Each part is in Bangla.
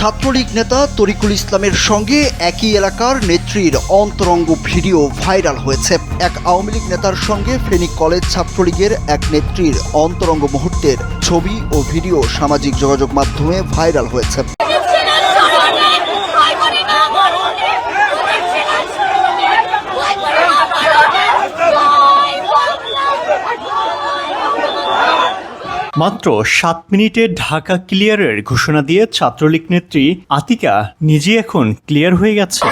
ছাত্রলীগ নেতা তরিকুল ইসলামের সঙ্গে একই এলাকার নেত্রীর অন্তরঙ্গ ভিডিও ভাইরাল হয়েছে। এক আওয়ামী লীগ নেতার সঙ্গে ফেনী কলেজ ছাত্রলীগের এক নেত্রীর অন্তরঙ্গ মুহূর্তের ছবি ও ভিডিও সামাজিক যোগাযোগ মাধ্যমে ভাইরাল হয়েছে। মাত্র সাত মিনিটে ঢাকা ক্লিয়ারের ঘোষণা দিয়ে ছাত্রলীগ নেত্রী আতিকা নিজে এখন ক্লিয়ার হয়ে গেছে।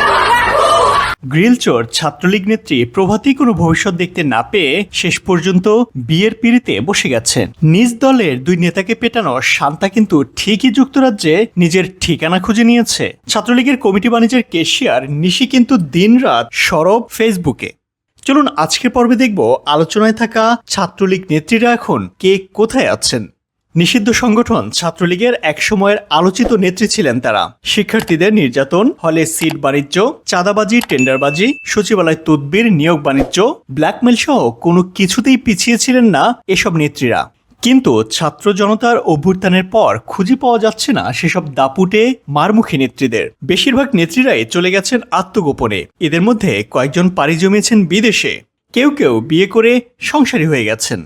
গ্রিলচোর ছাত্রলীগ নেত্রী প্রভাতী কোনো ভবিষ্যৎ দেখতে না পেয়ে শেষ পর্যন্ত বিয়ের পিড়িতে বসে গেছেন নিজ দলের দুই নেতাকে পেটানো শান্তা কিন্তু ঠিকই যুক্তরাজ্যে নিজের ঠিকানা খুঁজে নিয়েছে। ছাত্রলীগের কমিটি বাণিজ্যের কেশিয়ার নিশি কিন্তু দিনরাত সরব ফেসবুকে। চলুন আজকের পর্বে দেখব আলোচনায় থাকা ছাত্রলীগ নেত্রীরা এখন কে কোথায় আছেন? নিষিদ্ধ সংগঠন ছাত্রলীগের এক সময়ের আলোচিত নেত্রী ছিলেন তারা। শিক্ষার্থীদের নির্যাতন, হলে সিট বাণিজ্য, চাঁদাবাজি, টেন্ডারবাজি, সচিবালয় তদবির, নিয়োগ বাণিজ্য ব্ল্যাকমেল সহ কোনো কিছুতেই পিছিয়ে ছিলেন না এসব নেত্রীরা। কিন্তু ছাত্র জনতার অভ্যুত্থানের পর খুঁজে পাওয়া যাচ্ছে না সেসব দাপুটে, মারমুখী নেত্রীদের। বেশিরভাগ নেত্রীরাই চলে গেছেন আত্মগোপনে। এদের মধ্যে কয়েকজন পাড়ি জমিয়েছেন বিদেশে। কেউ কেউ বিয়ে করে সংসারী হয়ে গেছেন।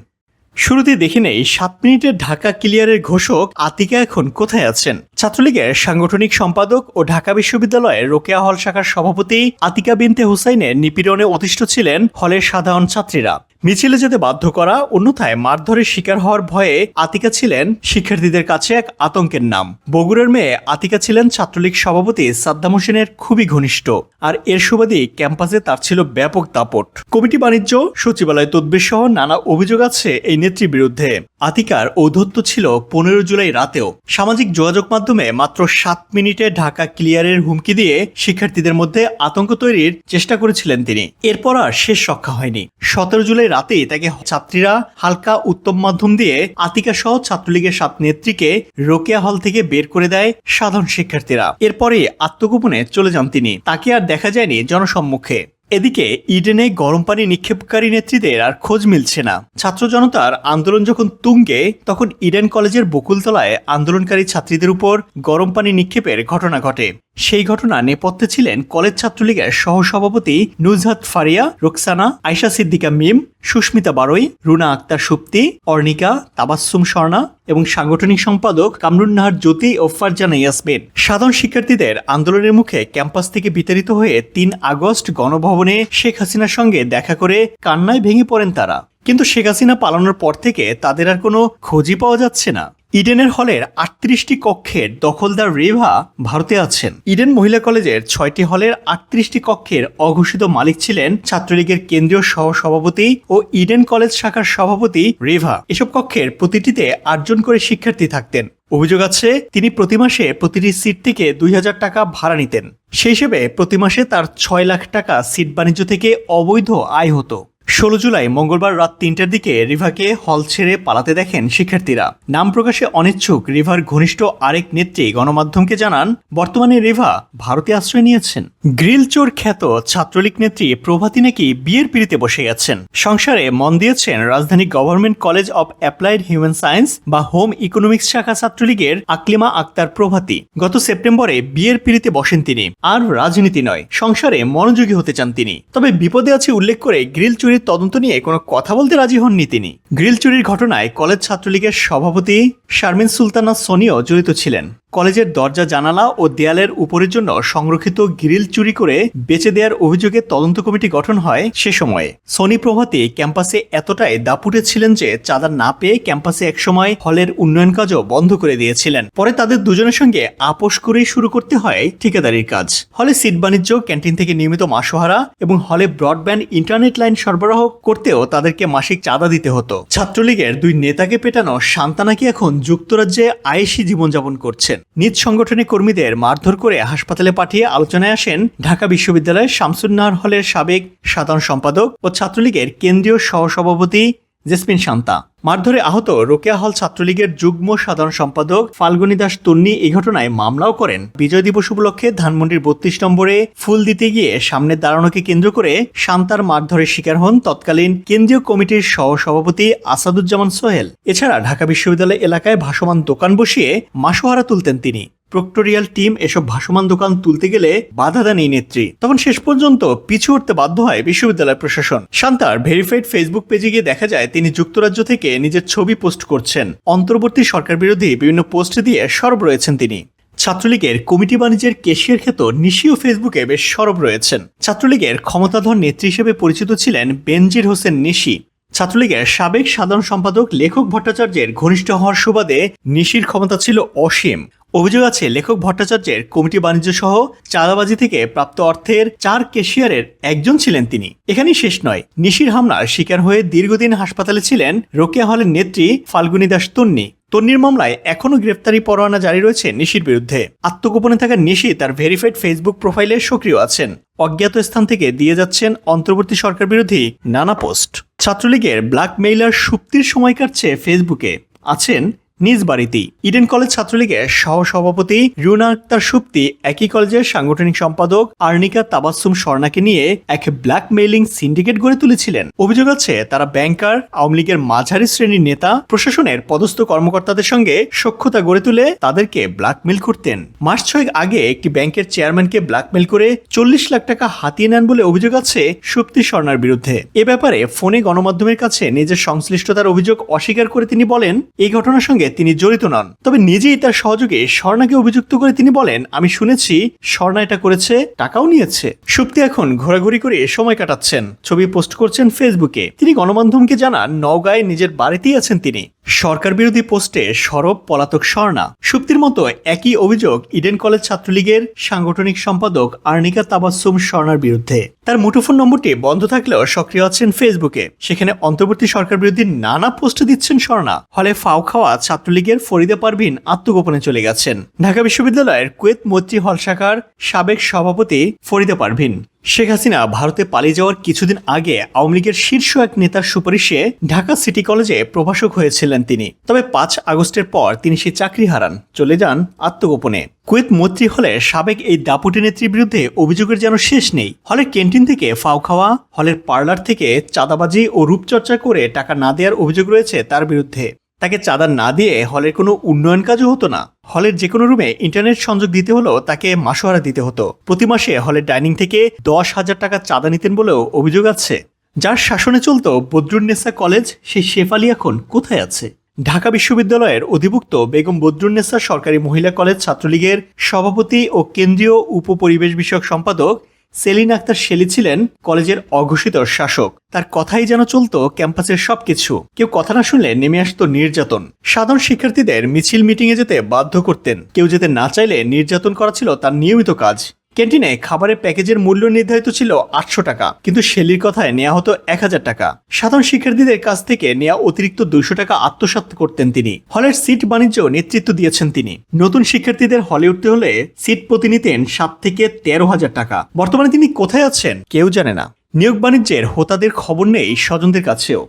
শুরুতে দেখে নেই, সাত মিনিটের ঢাকা ক্লিয়ারের ঘোষক আতিকা এখন কোথায় আছেন? ছাত্রলীগের সাংগঠনিক সম্পাদক ও ঢাকা বিশ্ববিদ্যালয়ের রোকেয়া হল শাখার সভাপতি আতিকা বিনতে হুসাইনের নিপীড়নে অতিষ্ঠ ছিলেন হলের সাধারণ ছাত্রীরা। মিছিলে যেতে বাধ্য করা অন্যথায় মারধরের শিকার হওয়ার ভয়ে আতিকা ছিলেন শিক্ষার্থীদের কাছে এক আতঙ্কের নাম। বগুড়ার মেয়ে আতিকা ছিলেন ছাত্রলীগ সভাপতি সাদ্দাম হোসেনের খুবই ঘনিষ্ঠ। আর এর সুবাদে ক্যাম্পাসে তার ছিল ব্যাপক দাপট। কমিটি বাণিজ্য, সচিবালয় তদবির সহ নানা অভিযোগ আছে এই নেত্রীর বিরুদ্ধে। আতিকার ঔদ্ধত্য ছিল পনেরো জুলাই রাতেও। সামাজিক যোগাযোগ মাধ্যমে মাত্র সাত মিনিটে ঢাকা ক্লিয়ারের হুমকি দিয়ে শিক্ষার্থীদের মধ্যে আতঙ্ক তৈরির চেষ্টা করেছিলেন তিনি। এরপর আর শেষ রক্ষা হয়নি। সতেরো জুলাই রাতেই তাকে ছাত্রীরা হালকা উত্তম মাধ্যম দিয়ে আতিকা সহ ছাত্রলীগের সাত নেত্রীকে রোকেয়া হল থেকে বের করে দেয় সাধারণ শিক্ষার্থীরা। এরপরে আত্মগোপনে চলে যান তিনি। তাকে আর দেখা যায়নি জনসম্মুখে। এদিকে ইডেনে গরম পানি নিক্ষেপকারী নেত্রীদের আর খোঁজ মিলছে না। ছাত্র জনতার আন্দোলন যখন তুঙ্গে, তখন ইডেন কলেজের বকুলতলায় আন্দোলনকারী ছাত্রীদের উপর গরম পানি নিক্ষেপের ঘটনা ঘটে। সেই ঘটনা নেপথ্যে ছিলেন কলেজ ছাত্রলীগের সহসভাপতি নুজহাত ফারিয়া, রোকসানা, আয়শা সিদ্দিকা মিম, সুস্মিতা বারই, রুনা আক্তার সুপ্তি অর্ণিকা তাবাসুম স্বর্ণা এবং সাংগঠনিক সম্পাদক কামরুন নাহার জ্যোতি ও ফারজানা ইয়াসমিন। সাধারণ শিক্ষার্থীদের আন্দোলনের মুখে ক্যাম্পাস থেকে বিতাড়িত হয়ে তিন আগস্ট গণভবনে শেখ হাসিনার সঙ্গে দেখা করে কান্নায় ভেঙে পড়েন তারা। কিন্তু শেখ হাসিনা পালানোর পর থেকে তাদের আর কোনো খোঁজই পাওয়া যাচ্ছে না। ইডেনের হলের আটত্রিশটি কক্ষের দখলদার রেভা ভারতে আছেন। ইডেন মহিলা কলেজের ছয়টি হলের আটত্রিশটি কক্ষের অঘোষিত মালিক ছিলেন ছাত্রলীগের কেন্দ্রীয় সহ সভাপতি ও ইডেন কলেজ শাখার সভাপতি রেভা। এসব কক্ষের প্রতিটিতে আটজন করে শিক্ষার্থী থাকতেন। অভিযোগ আছে, তিনি প্রতি মাসে প্রতিটি সিট থেকে দুই হাজার টাকা ভাড়া নিতেন। সেই হিসেবে প্রতি মাসে তার ছয় লাখ টাকা সিট বাণিজ্য থেকে অবৈধ আয় হতো। ষোলো জুলাই মঙ্গলবার রাত তিনটার দিকে রিভাকে হল ছেড়ে পালাতে দেখেন শিক্ষার্থীরা। নাম প্রকাশে অনিচ্ছুক, রিভার ঘনিষ্ঠ আরেক নেত্রী গণমাধ্যমকে জানান, বর্তমানে রিভা ভারতে আশ্রয় নিয়েছেন। গ্রিল চোর খ্যাত ছাত্রলীগ নেত্রী প্রভাতী নাকি বিয়ের পিড়িতে বসে গেছেন। সংসারে মন দিয়েছেন রাজধানী government college of applied human science বা হোম ইকোনমিক্স শাখা ছাত্রলীগের আকলিমা আক্তার প্রভাতী। গত সেপ্টেম্বরে বিয়ের পিড়িতে বসেন তিনি। আর রাজনীতি নয়, সংসারে মনোযোগী হতে চান তিনি। তবে বিপদে আছে উল্লেখ করে গ্রিল চুরির তদন্ত নিয়ে কোনো কথা বলতে রাজি হননি তিনি। গ্রিল চুরির ঘটনায় কলেজ ছাত্রলীগের সভাপতি শারমিন সুলতানা সোনিও জড়িত ছিলেন। কলেজের দরজা, জানালা ও দেয়ালের উপরের জন্য সংরক্ষিত গ্রিল চুরি করে বেচে দেওয়ার অভিযোগে তদন্ত কমিটি গঠন হয় সে সময়ে। সনি প্রভাতী ক্যাম্পাসে এতটাই দাপুটে ছিলেন যে চাঁদা না পেয়ে ক্যাম্পাসে একসময় হলের উন্নয়ন কাজও বন্ধ করে দিয়েছিলেন। পরে তাদের দুজনের সঙ্গে আপোষ করেই শুরু করতে হয় ঠিকাদারির কাজ। হলে সিট বাণিজ্য, ক্যান্টিন থেকে নিয়মিত মাসোহারা এবং হলে ব্রডব্যান্ড, ইন্টারনেট লাইন সরবরাহ করতেও তাদেরকে মাসিক চাঁদা দিতে হতো। ছাত্রলীগের দুই নেতাকে পেটানো শান্তানাকি এখন যুক্তরাজ্যে আয়েসি জীবনযাপন করছেন? নিজ সংগঠনের কর্মীদের মারধর করে হাসপাতালে পাঠিয়ে আলোচনায় আসেন ঢাকা বিশ্ববিদ্যালয়ের শামসুন্নাহার হলের সাবেক সাধারণ সম্পাদক ও ছাত্রলীগের কেন্দ্রীয় সহসভাপতি জেসমিন শান্তা। মারধরে আহত রোকেয়া হল ছাত্রলীগের যুগ্ম সাধারণ সম্পাদক ফাল্গুনী দাস তন্নি এই ঘটনায় মামলাও করেন। বিজয় দিবস উপলক্ষে ধানমন্ডির বত্রিশ নম্বরে ফুল দিতে গিয়ে সামনে দাঁড়ানোকে কেন্দ্র করে শান্তার মারধরের শিকার হন তৎকালীন কেন্দ্রীয় কমিটির সহসভাপতি আসাদুজ্জামান সোহেল। এছাড়া ঢাকা বিশ্ববিদ্যালয় এলাকায় ভাসমান দোকান বসিয়ে মাসোহারা তুলতেন তিনি। প্রক্টোরিয়াল টিম এসব ভাসমান দোকান তুলতে গেলে বাধা দেন এই নেত্রী। তখন শেষ পর্যন্ত পিছু উঠতে বাধ্য হয় বিশ্ববিদ্যালয় প্রশাসন। শান্তার ভেরিফাইড ফেসবুক পেজে গিয়ে দেখা যায় তিনি যুক্তরাজ্য থেকে নিজের ছবি পোস্ট করছেন। অন্তর্বর্তী সরকার বিরোধী বিভিন্ন পোস্ট দিয়ে সরব রয়েছেন তিনি। ছাত্রলীগের কমিটি বাণিজ্যের কেশিয়ার ক্ষেত্র নিশিও ফেসবুকে বেশ সরব রয়েছেন। ছাত্রলীগের ক্ষমতাধর নেত্রী হিসেবে পরিচিত ছিলেন বেনজির হোসেন নিশি। ছাত্রলীগের সাবেক সাধারণ সম্পাদক লেখক ভট্টাচার্যের ঘনিষ্ঠ হওয়ার সুবাদে নিশির ক্ষমতা ছিল অসীম। অভিযোগ আছে, লেখক ভট্টাচার্যের কমিটি বাণিজ্য সহ চাঁদাবাজি থেকে প্রাপ্ত অর্থের চার কেশিয়ারের একজন ছিলেন তিনি। এখানেই শেষ নয়, নিশির হামলার শিকার হয়ে দীর্ঘদিন হাসপাতালে ছিলেন রোকেয়া হলের নেত্রী ফাল্গুনী দাস তন্নি। তন্নির মামলায় এখনও গ্রেফতারি পরোয়ানা জারি রয়েছে নিশির বিরুদ্ধে। আত্মগোপনে থাকা নিশি তার ভেরিফাইড ফেসবুক প্রোফাইলে সক্রিয় আছেন। অজ্ঞাত স্থান থেকে দিয়ে যাচ্ছেন অন্তর্বর্তী সরকার বিরোধী নানা পোস্ট। ছাত্রলীগের ব্ল্যাকমেইলার সুপ্তির সময় কাটছে ফেসবুকে। আছেন নিজ বাড়িতেই ইডেন কলেজ ছাত্রলীগের সহ সভাপতি রুনা আক্তার সুপ্তি একই কলেজের সাংগঠনিক সম্পাদক আর্নিকা তাবাসুম স্বর্ণাকে নিয়ে এক ব্ল্যাকমেইলিং সিন্ডিকেট গড়ে তুলেছিলেন। অভিযোগ আছে, তারা ব্যাংকার, আওয়ামী লীগের মাঝারি শ্রেণির নেতা, প্রশাসনের পদস্থ কর্মকর্তাদের সঙ্গে সক্ষতা গড়ে তুলে তাদেরকে ব্ল্যাকমেইল করতেন। মাস ছয়েক আগে একটি ব্যাংকের চেয়ারম্যানকে ব্ল্যাকমেইল করে চল্লিশ লাখ টাকা হাতিয়ে নেন বলে অভিযোগ আছে শক্তি স্বর্ণার বিরুদ্ধে। এ ব্যাপারে ফোনে গণমাধ্যমের কাছে নিজের সংশ্লিষ্টতার অভিযোগ অস্বীকার করে তিনি বলেন, এই ঘটনার সঙ্গে তিনি জড়িত নন। তবে নিজেই তার সহযোগে স্বর্ণাকে অভিযুক্ত করে তিনি বলেন, আমি শুনেছি স্বর্ণা এটা করেছে, টাকাও নিয়েছে। সুপ্তি এখন ঘোরাঘুরি করে সময় কাটাচ্ছেন। ছবি পোস্ট করছেন ফেসবুকে। তিনি গণমাধ্যমকে জানান, নওগাঁয় নিজের বাড়িতেই আছেন তিনি। সরকার বিরোধী পোস্টে সরব পলাতক স্বর্ণা। সুপ্তির মতো একই অভিযোগ ইডেন কলেজ ছাত্রলীগের সাংগঠনিক সম্পাদক আর্নিকা তাবাসুম স্বর্ণার বিরুদ্ধে। তার মুঠোফোন নম্বরটি বন্ধ থাকলেও সক্রিয় আছেন ফেসবুকে। সেখানে অন্তর্বর্তী সরকার বিরোধী নানা পোস্ট দিচ্ছেন স্বর্ণা। ফলে ফাও খাওয়া ছাত্রলীগের ফরিদা পারভিন আত্মগোপনে চলে গেছেন। ঢাকা বিশ্ববিদ্যালয়ের কুয়েত মৈত্রী হল শাখার সাবেক সভাপতি ফরিদা পারভিন। শেখ হাসিনা ভারতে পালিয়ে যাওয়ার কিছুদিন আগে আওয়ামী লীগের শীর্ষ এক নেতার সুপারিশে ঢাকা সিটি কলেজে প্রভাষক হয়েছিলেন তিনি। তবে পাঁচ আগস্টের পর তিনি সেই চাকরি হারান। চলে যান আত্মগোপনে। কুয়েত মৈত্রী হলে সাবেক এই দাপুটি নেত্রীর বিরুদ্ধে অভিযোগের যেন শেষ নেই। হলের ক্যান্টিন থেকে ফাও খাওয়া, হলের পার্লার থেকে চাঁদাবাজি ও রূপচর্চা করে টাকা না দেওয়ার অভিযোগ রয়েছে তার বিরুদ্ধে। তাকে চাঁদা না দিয়ে হলের কোনো উন্নয়ন কাজও হতো না। হলের যে কোনো রুমে ইন্টারনেট সংযোগ দিতে হলেও তাকে মাসোহারা দিতে হতো। প্রতি মাসে হলের ডাইনিং থেকে দশ হাজার টাকা চাঁদা নিতেন বলেও অভিযোগ আছে। যার শাসনে চলত বদরুন্নেসা কলেজ, সেই শেফালি এখন কোথায় আছে? ঢাকা বিশ্ববিদ্যালয়ের অধিভুক্ত বেগম বদরুন্নেসা সরকারি মহিলা কলেজ ছাত্রলীগের সভাপতি ও কেন্দ্রীয় উপপরিবেশ বিষয়ক সম্পাদক সেলিন আক্তার শেলি ছিলেন কলেজের অঘোষিত শাসক। তার কথাই যেন চলতো ক্যাম্পাসের সবকিছু। কেউ কথা না শুনলে নেমে আসতো নির্যাতন। সাধারণ শিক্ষার্থীদের মিছিল মিটিংয়ে যেতে বাধ্য করতেন। কেউ যেতে না চাইলে নির্যাতন করা ছিল তার নিয়মিত কাজ। ক্যান্টিনে খাবারের প্যাকেজের মূল্য নির্ধারিত ছিল আটশো টাকা, কিন্তু শেলির কথায় নেওয়া হতো এক হাজার টাকা। সাধারণ শিক্ষার্থীদের কাছ থেকে নেওয়া অতিরিক্ত দুইশো টাকা আত্মসাৎ করতেন তিনি। হলের সিট বাণিজ্য নেতৃত্ব দিয়েছেন তিনি। নতুন শিক্ষার্থীদের হলে উঠতে হলে সিট প্রতি নিতেন সাত থেকে তেরো হাজার টাকা। বর্তমানে তিনি কোথায় আছেন কেউ জানে না। নিয়োগ বাণিজ্যের হোতাদের খবর নেই স্বজনদের কাছেও।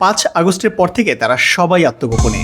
পাঁচ আগস্টের পর থেকে তারা সবাই আত্মগোপনে।